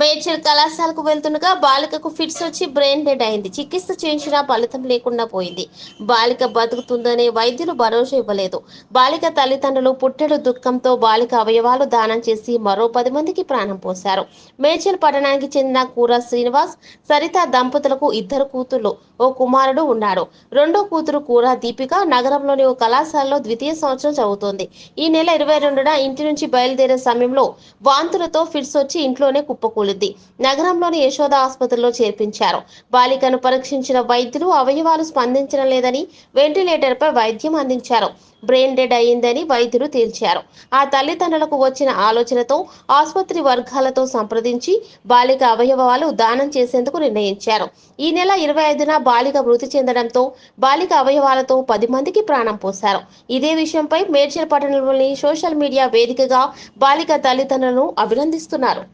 మేడ్చల్ కళాశాలకు వెళ్తుండగా బాలికకు ఫిట్స్ వచ్చి బ్రెయిన్ డెడ్ అయింది. చికిత్స చేయించినా ఫలితం లేకుండా పోయింది. బాలిక బతుకుతుందనే వైద్యులు భరోసా ఇవ్వలేదు. బాలిక తల్లిదండ్రులు పుట్టెడు దుఃఖంతో బాలిక అవయవాలు దానం చేసి మరో పది మందికి ప్రాణం పోశారు. మేడ్చల్ పట్టణానికి చెందిన కూర శ్రీనివాస్ సరిత దంపతులకు ఇద్దరు కూతుర్లు ఓ కుమారుడు ఉన్నాడు. రెండో కూతురు కూర దీపిక నగరంలోని ఓ కళాశాలలో ద్వితీయ సంవత్సరం చదువుతోంది. ఈ నెల ఇరవై రెండున ఇంటి నుంచి బయలుదేరే సమయంలో వాంతులతో ఫిట్స్ వచ్చి ఇంట్లోనే కుప్పకూలింది నగరంలోని యశోద ఆసుపత్రిలో చేర్పించారు. బాలికను పరీక్షించిన వైద్యులు అవయవాలు స్పందించడం లేదని వెంటిలేటర్పై వైద్యం అందించారు. బ్రెయిన్ డెడ్ అయిందని వైద్యులు తేల్చారు. ఆ తల్లిదండ్రులకు వచ్చిన ఆలోచనతో ఆసుపత్రి వర్గాలతో సంప్రదించి బాలిక అవయవాలు దానం చేసేందుకు నిర్ణయించారు. ఈ నెల ఇరవై ఐదున బాలిక మృతి చెందడంతో బాలిక అవయవాలతో పది మందికి ప్రాణం పోశారు. ఇదే విషయంపై మేడ్చల్ పట్టణంలోని సోషల్ మీడియా వేదికగా బాలిక తల్లిదండ్రులను అభినందిస్తున్నారు.